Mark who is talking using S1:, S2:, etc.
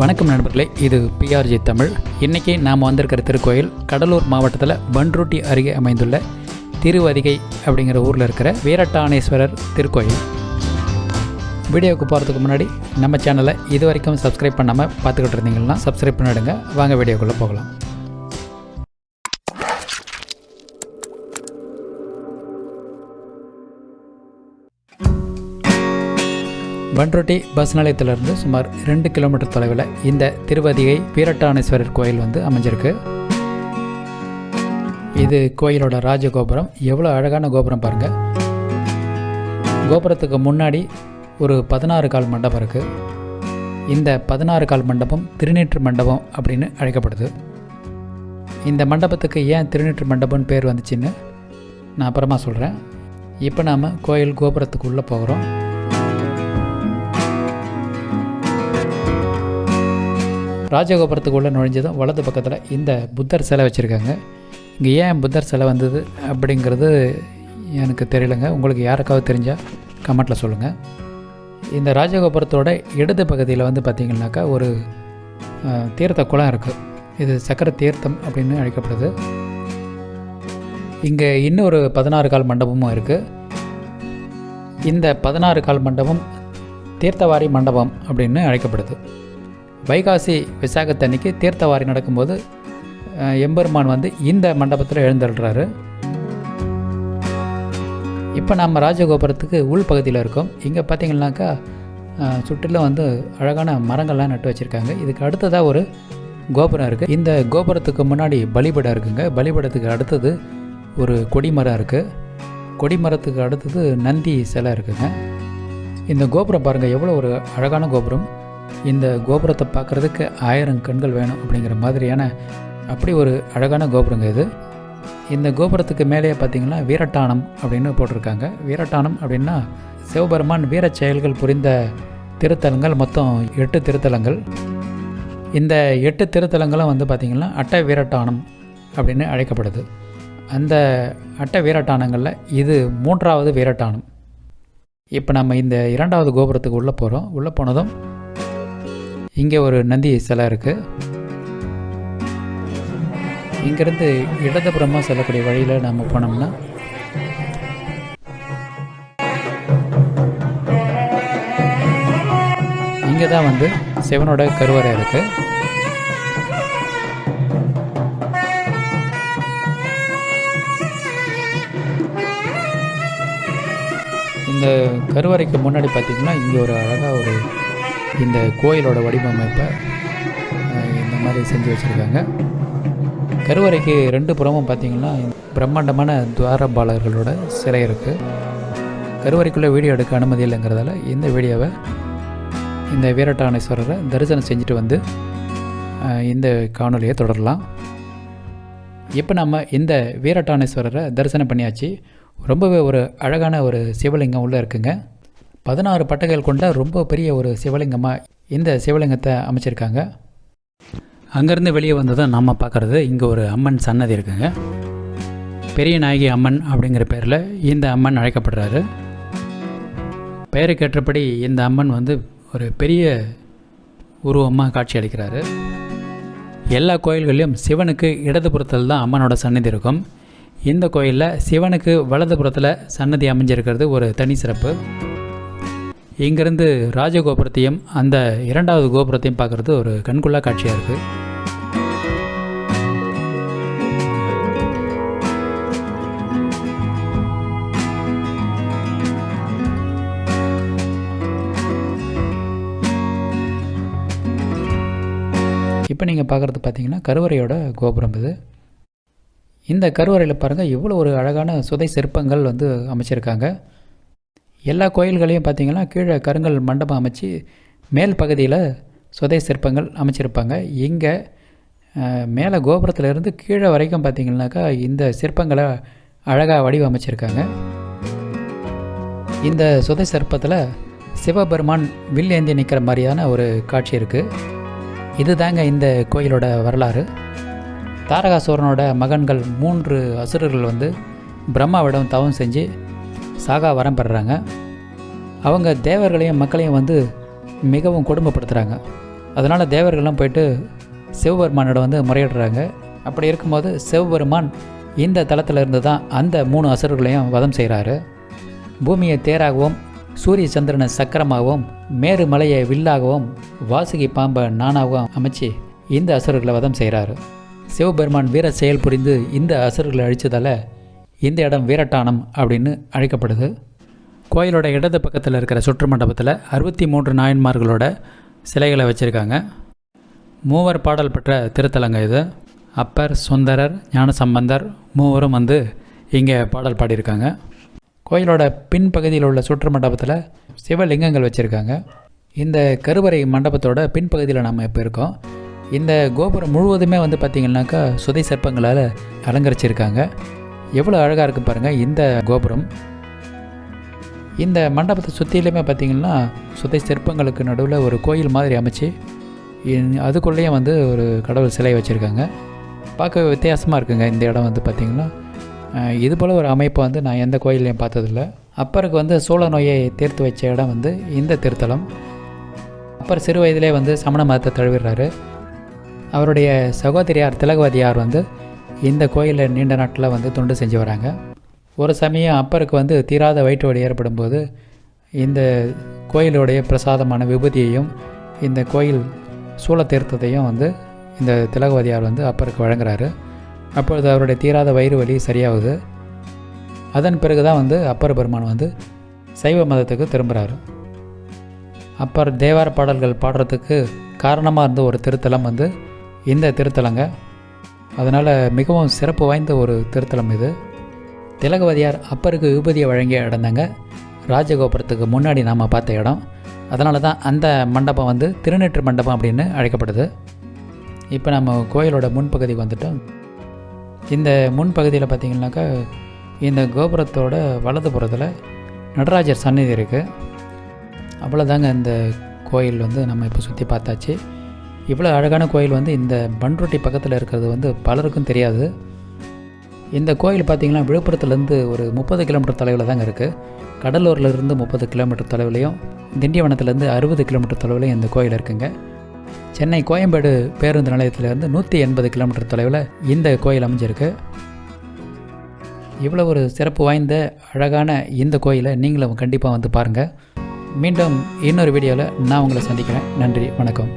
S1: வணக்கம் நண்பர்களே இது பிஆர்ஜி தமிழ். இன்றைக்கி நாம் வந்திருக்கிற திருக்கோயில் கடலூர் மாவட்டத்தில் பன்ருட்டி அருகே அமைந்துள்ள திருவதிகை அப்படிங்கிற ஊரில் இருக்கிற வீரட்டானேஸ்வரர் திருக்கோயில். வீடியோவுக்கு போகிறதுக்கு முன்னாடி நம்ம சேனலை இது வரைக்கும் சப்ஸ்கிரைப் பண்ணாமல் பார்த்துக்கிட்டு இருந்தீங்கன்னா சப்ஸ்கிரைப் பண்ணிவிடுங்க வாங்க வீடியோக்குள்ளே போகலாம். வன்ரொட்டி பஸ் நிலையத்திலிருந்து சுமார் ரெண்டு கிலோமீட்டர் தொலைவில் இந்த திருவதிகை வீரட்டானேஸ்வரர் கோயில் வந்து அமைஞ்சிருக்கு. இது கோயிலோட ராஜகோபுரம். எவ்வளோ அழகான கோபுரம் பாருங்கள் கோபுரத்துக்கு முன்னாடி ஒரு பதினாறு கால் மண்டபம் இருக்குது இந்த பதினாறு கால் மண்டபம் திருநீற்று மண்டபம் அப்படின்னு அழைக்கப்படுது. இந்த மண்டபத்துக்கு ஏன் திருநீற்று மண்டபம்னு பேர் வந்துச்சுன்னு நான் அப்புறமா சொல்கிறேன் இப்போ நாம் கோயில் கோபுரத்துக்கு உள்ளே போகிறோம். ராஜகோபுரத்துக்குள்ளே நுழைஞ்சதும் வலது பக்கத்தில் இந்த புத்தர் சிலை வச்சுருக்காங்க. இங்கே ஏன் புத்தர் சிலை வந்தது அப்படிங்கிறது எனக்கு தெரியலங்க. உங்களுக்கு யாருக்காவது தெரிஞ்சால் கமெண்ட்டில் சொல்லுங்கள் இந்த ராஜகோபுரத்தோட இடது பகுதியில் வந்து பார்த்திங்கனாக்கா ஒரு தீர்த்த குளம் இருக்குது இது சக்கர தீர்த்தம் அப்படின்னு அழைக்கப்படுது. இங்கே இன்னொரு பதினாறு கால் மண்டபமும் இருக்குது இந்த பதினாறு கால் மண்டபம் தீர்த்தவாரி மண்டபம் அப்படின்னு அழைக்கப்படுது. வைகாசி விசாகத்தன்னைக்கு தீர்த்தவாரி நடக்கும்போது எம்பெருமான் வந்து இந்த மண்டபத்தில் எழுந்தள்ளுறாரு இப்போ நம்ம ராஜகோபுரத்துக்கு உள் பகுதியில் இருக்கோம். இங்கே பார்த்தீங்கன்னாக்கா சுற்றிலும் வந்து அழகான மரங்கள்லாம் நட்டு வச்சுருக்காங்க. இதுக்கு அடுத்ததாக ஒரு கோபுரம் இருக்குது இந்த கோபுரத்துக்கு முன்னாடி பலிபடம் இருக்குங்க. பலிபடத்துக்கு அடுத்தது ஒரு கொடிமரம் இருக்குது கொடிமரத்துக்கு அடுத்தது நந்தி சிலை இருக்குதுங்க இந்த கோபுரம் பாருங்கள் எவ்வளோ ஒரு அழகான கோபுரம். இந்த கோபுரத்தை பார்க்குறதுக்கு ஆயிரம் கண்கள் வேணும் அப்படிங்கிற மாதிரியான அப்படி ஒரு அழகான கோபுரங்க இது. இந்த கோபுரத்துக்கு மேலேயே பார்த்திங்கன்னா வீரட்டானம் அப்படின்னு போட்டிருக்காங்க. வீரட்டானம் அப்படின்னா சிவபெருமான் வீர செயல்கள் புரிந்த திருத்தலங்கள் மொத்தம் எட்டு திருத்தலங்கள். இந்த எட்டு திருத்தலங்களும் வந்து பார்த்திங்கன்னா அட்ட வீரட்டானம் அப்படின்னு அழைக்கப்படுது. அந்த அட்ட வீரட்டானங்களில் இது மூன்றாவது வீரட்டானம். இப்போ நம்ம இந்த இரண்டாவது கோபுரத்துக்கு உள்ளே போகிறோம் உள்ளே போனதும் இங்கே ஒரு நந்தி சிலை இருக்குது இங்கேருந்து இடதுபுறமாக செல்லக்கூடிய வழியில் நம்ம போனோம்னா இங்கே தான் வந்து சிவனோட கருவறை இருக்குது இந்த கருவறைக்கு முன்னாடி பார்த்திங்கன்னா இங்கே ஒரு அழகாக ஒரு இந்த கோயிலோட வடிவமைப்பை இந்த மாதிரி செஞ்சு வச்சுருக்காங்க. கருவறைக்கு ரெண்டு புறமும் பார்த்திங்கன்னா பிரம்மாண்டமான துவாரபாலர்களோட சிலை இருக்குது கருவறைக்குள்ளே வீடியோ எடுக்க அனுமதி இல்லைங்கிறதால இந்த வீடியோவை இந்த வீரட்டானேஸ்வரரை தரிசனம் செஞ்சுட்டு வந்து இந்த காணொலியை தொடரலாம். இப்போ நம்ம இந்த வீரட்டானேஸ்வரரை தரிசனம் பண்ணியாச்சு. ரொம்பவே ஒரு அழகான ஒரு சிவலிங்கம் உள்ளே இருக்குங்க. பதினாறு பட்டைகள் கொண்ட ரொம்ப பெரிய ஒரு சிவலிங்கமாக இந்த சிவலிங்கத்தை அமைச்சிருக்காங்க. அங்கேருந்து வெளியே வந்ததும் நம்ம பார்க்குறது இங்கே ஒரு அம்மன் சன்னதி இருக்குங்க. பெரிய நாயகி அம்மன் அப்படிங்கிற பேரில் இந்த அம்மன் அழைக்கப்படுறாரு. பெயருக்கேற்றபடி இந்த அம்மன் வந்து ஒரு பெரிய உருவமாக காட்சி அளிக்கிறாரு. எல்லா கோயில்கள்லையும் சிவனுக்கு இடதுபுறத்தில் தான் அம்மனோட சன்னதி இருக்கும். இந்த கோயிலில் சிவனுக்கு வலதுபுறத்தில் சன்னதி அமைஞ்சிருக்கிறது ஒரு தனி சிறப்பு. இங்கேருந்து ராஜகோபுரத்தையும் அந்த இரண்டாவது கோபுரத்தையும் பார்க்குறது ஒரு கண்கொள்ளா காட்சியாக இருக்குது இப்போ நீங்கள் பார்க்குறது பார்த்தீங்கன்னா கருவறையோட கோபுரம் இது. இந்த கருவறையில் பாருங்கள் இவ்வளோ ஒரு அழகான சுதை சிற்பங்கள் வந்து அமைச்சிருக்காங்க. எல்லா கோயில்களையும் பார்த்தீங்கன்னா கீழே கருங்கல் மண்டபம் அமைச்சு மேல் பகுதியில் சுதை சிற்பங்கள் அமைச்சிருப்பாங்க. இங்கே மேலே கோபுரத்துல இருந்து கீழே வரைக்கும் பார்த்தீங்கன்னாக்கா இந்த சிற்பங்களை அழகாக வடிவமைச்சிருக்காங்க. இந்த சுதை சிற்பத்தில் சிவபெருமான் வில் ஏந்தி நிற்கிற மாதிரியான ஒரு காட்சி இருக்குது இதுதாங்க இந்த கோயிலோட வரலாறு. தாரகாசூரனோட மகன்கள் மூன்று அசுரர்கள் வந்து பிரம்மாவிடம் தவம் செஞ்சு சாகா வரம் பெறுறாங்க. அவங்க தேவர்களையும் மக்களையும் வந்து மிகவும் கொடுமைப்படுத்துகிறாங்க அதனால் தேவர்கள்லாம் போயிட்டு சிவபெருமானோட வந்து முறையிடுறாங்க. அப்படி இருக்கும்போது சிவபெருமான் இந்த தளத்தில் இருந்து தான் அந்த மூணு அசுரர்களையும் வதம் செய்கிறாரு பூமியை தேராகவும் சூரிய சந்திரனை சக்கரமாகவும் மேரு மலையை வில்லாகவும் வாசுகி பாம்பை நானாகவும் அமைச்சு இந்த அசுரர்களை வதம் செய்கிறாரு சிவபெருமான் வீர செயல் புரிந்து இந்த அசுரர்களை அழித்ததால் இந்த இடம் வீரட்டானம் அப்படின்னு அழைக்கப்படுது. கோயிலோட இடது பக்கத்தில் இருக்கிற சுற்று மண்டபத்தில் அறுபத்தி மூன்று நாயன்மார்களோட சிலைகளை வச்சுருக்காங்க. மூவர் பாடல் பெற்ற திருத்தலங்க இது. அப்பர் சுந்தரர் ஞானசம்பந்தர் மூவரும் வந்து இங்கே பாடல் பாடியிருக்காங்க. கோயிலோட பின்பகுதியில் உள்ள சுற்று மண்டபத்தில் சிவலிங்கங்கள் வச்சுருக்காங்க. இந்த கருவறை மண்டபத்தோட பின்பகுதியில் நம்ம இப்போ இருக்கோம். இந்த கோபுரம் முழுவதுமே வந்து பார்த்திங்கனாக்கா சுதை சிற்பங்களால் அலங்கரிச்சிருக்காங்க. எவ்வளோ அழகாக இருக்குது பாருங்கள் இந்த கோபுரம். இந்த மண்டபத்தை சுற்றிலுமே பார்த்திங்கன்னா சுற்றி சிற்பங்களுக்கு நடுவில் ஒரு கோயில் மாதிரி அமைச்சு அதுக்குள்ளேயும் வந்து ஒரு கடவுள் சிலை வச்சுருக்காங்க. பார்க்க வித்தியாசமாக இருக்குங்க இந்த இடம் வந்து பார்த்திங்கன்னா இது போல் ஒரு அமைப்பை வந்து நான் எந்த கோயிலையும் பார்த்ததில்ல. அப்பருக்கு வந்து சூழ நோயை தீர்த்து வச்ச இடம் வந்து இந்த திருத்தலம். அப்பர் சிறு வயதிலே வந்து சமண மதத்தை தழுவிடுறாரு. அவருடைய சகோதரியார் திலகவதியார் வந்து இந்த கோயிலில் நீண்ட நாட்டில் வந்து தொண்டு செஞ்சு வராங்க. ஒரு சமயம் அப்பருக்கு வந்து தீராத வயிற்று வலி ஏற்படும் போது இந்த கோயிலுடைய பிரசாதமான விபூதியையும் இந்த கோயில் சூழ தீர்த்தத்தையும் வந்து இந்த திலகவதியார் வந்து அப்பருக்கு வழங்குறாரு. அப்பொழுது அவருடைய தீராத வயிறு வலி சரியாகுது. அதன் பிறகு தான் வந்து அப்பர் பெருமான் வந்து சைவ மதத்துக்கு திரும்புகிறாரு அப்பர் தேவார பாடல்கள் பாடுறதுக்கு காரணமாக இருந்த ஒரு திருத்தலம் வந்து இந்த திருத்தலங்க. அதனால் மிகவும் சிறப்பு வாய்ந்த ஒரு திருத்தலம் இது. திலகவதியார் அப்பருக்கு விபூதியை வழங்கிய இடந்தாங்க ராஜகோபுரத்துக்கு முன்னாடி நாம் பார்த்த இடம். அதனால தான் அந்த மண்டபம் வந்து திருநெற்று மண்டபம் அப்படின்னு அழைக்கப்படுது. இப்போ நம்ம கோயிலோட முன்பகுதிக்கு வந்துட்டோம். இந்த முன்பகுதியில் பார்த்திங்கனாக்கா இந்த கோபுரத்தோட வலது புறத்தில் நடராஜர் சந்நிதி இருக்குது அவ்வளோதாங்க இந்த கோயில் வந்து நம்ம இப்போ சுற்றி பார்த்தாச்சு. இவ்வளோ அழகான கோயில் வந்து இந்த பண்ருட்டி பக்கத்தில் இருக்கிறது வந்து பலருக்கும் தெரியாது. இந்த கோயில் பார்த்திங்கன்னா விழுப்புரத்துலேருந்து ஒரு முப்பது கிலோமீட்டர் தொலைவில் தாங்க இருக்குது கடலூர்லேருந்து முப்பது கிலோமீட்டர் தொலைவிலையும் திண்டிவனத்துலேருந்து அறுபது கிலோமீட்டர் தொலைவிலையும் இந்த கோயில் இருக்குங்க. சென்னை கோயம்பேடு பேருந்து நிலையத்திலேருந்து நூற்றி எண்பது கிலோமீட்டர் தொலைவில் இந்த கோயில் அமைஞ்சிருக்கு. இவ்வளோ ஒரு சிறப்பு வாய்ந்த அழகான இந்த கோயிலை நீங்களும் கண்டிப்பாக வந்து பாருங்கள் மீண்டும் இன்னொரு வீடியோவில் நான் உங்களை சந்திக்கிறேன். நன்றி வணக்கம்.